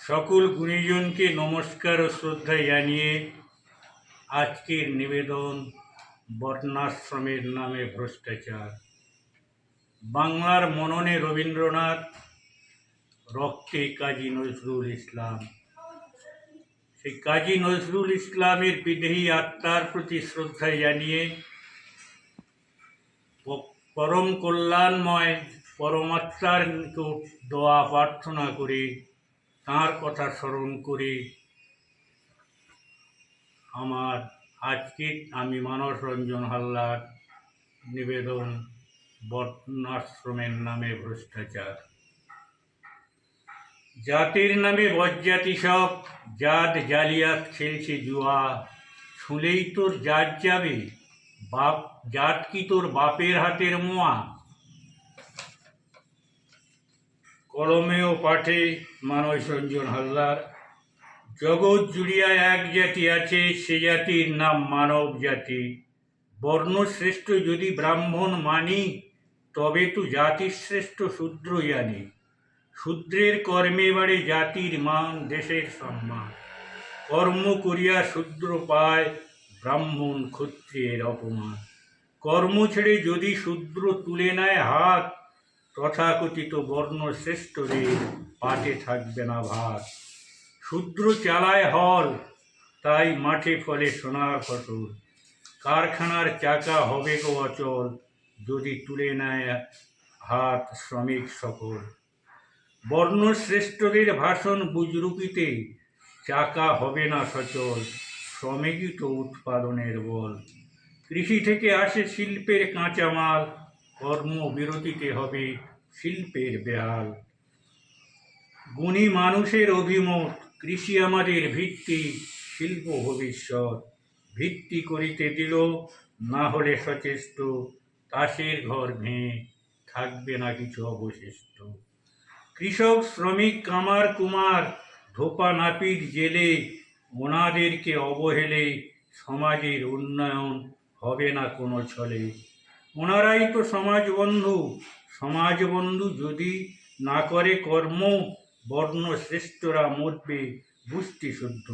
সকল গুণীজনকে নমস্কার ও শ্রদ্ধা জানিয়ে আজকের নিবেদন বর্ণাশ্রমের নামে ভ্রষ্টাচার। বাংলার মননে রবীন্দ্রনাথ, রক্তে কাজী নজরুল ইসলাম। সেই কাজী নজরুল ইসলামের বিদেহী আত্মার প্রতি শ্রদ্ধা জানিয়ে পরম কল্যাণময় পরমাত্মার দোয়া প্রার্থনা করে তাঁর কথা স্মরণ করে। আমার আজকে আমি মানস রঞ্জন হালদার নিবেদন বর্ণাশ্রমের নামে ভ্রষ্টাচার। জাতির নামে বজ্জাতি সব, জাত জালিয়াত খেলছে জুয়া। শুলেই তোর জাত যাবে, বাপ, জাত কি তোর বাপের হাতের মোয়া? কলমে পাঠে মানস রঞ্জন হালদার। জগৎ জুড়িয়া এক জাতি আছে, সে জাতির নাম মানব জাতি। বর্ণশ্রেষ্ঠ যদি ব্রাহ্মণ মানি, তবে তো জাতির শ্রেষ্ঠ শূদ্র জানি। শূদ্রের কর্মে বাড়ে জাতির মান, দেশের সম্মান। কর্ম করিয়া শূদ্র পায় ব্রাহ্মণ ক্ষত্রিয়ের অপমান। কর্ম ছেড়ে যদি শূদ্র তুলে নেয় হাত তথাকথিত বর্ণশ্রেষ্ঠদের পাটে থাকবে না ভাত। শূদ্র চালায় হল, তাই মাঠে ফলে সোনার ফসল। কারখানার চাকা হবে গো অচল, যদি তুলে নেয় হাত শ্রমিক সকল। বর্ণশ্রেষ্ঠদের ভাষণ বুজরুকিতে চাকা হবে না সচল, শ্রমিকই তো উৎপাদনের বল। কৃষি থেকে আসে শিল্পের কাঁচামাল কর্মবিরতিতে হবে শিল্পের বেহাল। গুণী মানুষের অভিমত, কৃষি আমাদের ভিত্তি, শিল্প ভবিষ্যৎ। ভিত্তি করিতে দিল, না হলে সচেষ্ট, তাসের ঘর ভেঙে থাকবে না কিছু অবশিষ্ট। কৃষক, শ্রমিক, কামার, কুমার, ধোপা নাপিত জেলে ওনাদেরকে অবহেলে সমাজের উন্নয়ন হবে না কোনো ছলে। ওনারাই তো সমাজ বন্ধু সমাজ বন্ধু যদি না করে কর্ম বর্ণ শ্রেষ্ঠরা মরবে বুঝতে শুদ্ধ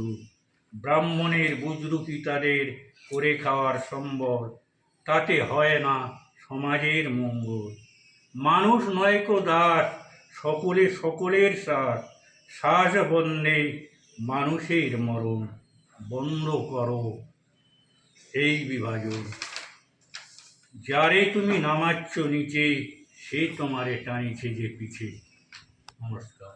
ব্রাহ্মণের বুজরুকি তাদের করে খাওয়ার সম্বল, তাতে হয় না সমাজের মঙ্গল। মানুষ নয়কো দাস, সকলে সকলের শ্বাস শ্বাস বন্ধে মানুষের মরণ। বন্ধ করো। এই বিভাজন। যারে তুমি নামাচ্ছ নিচে সে তোমারে টানিছে যে পিছে। নমস্কার।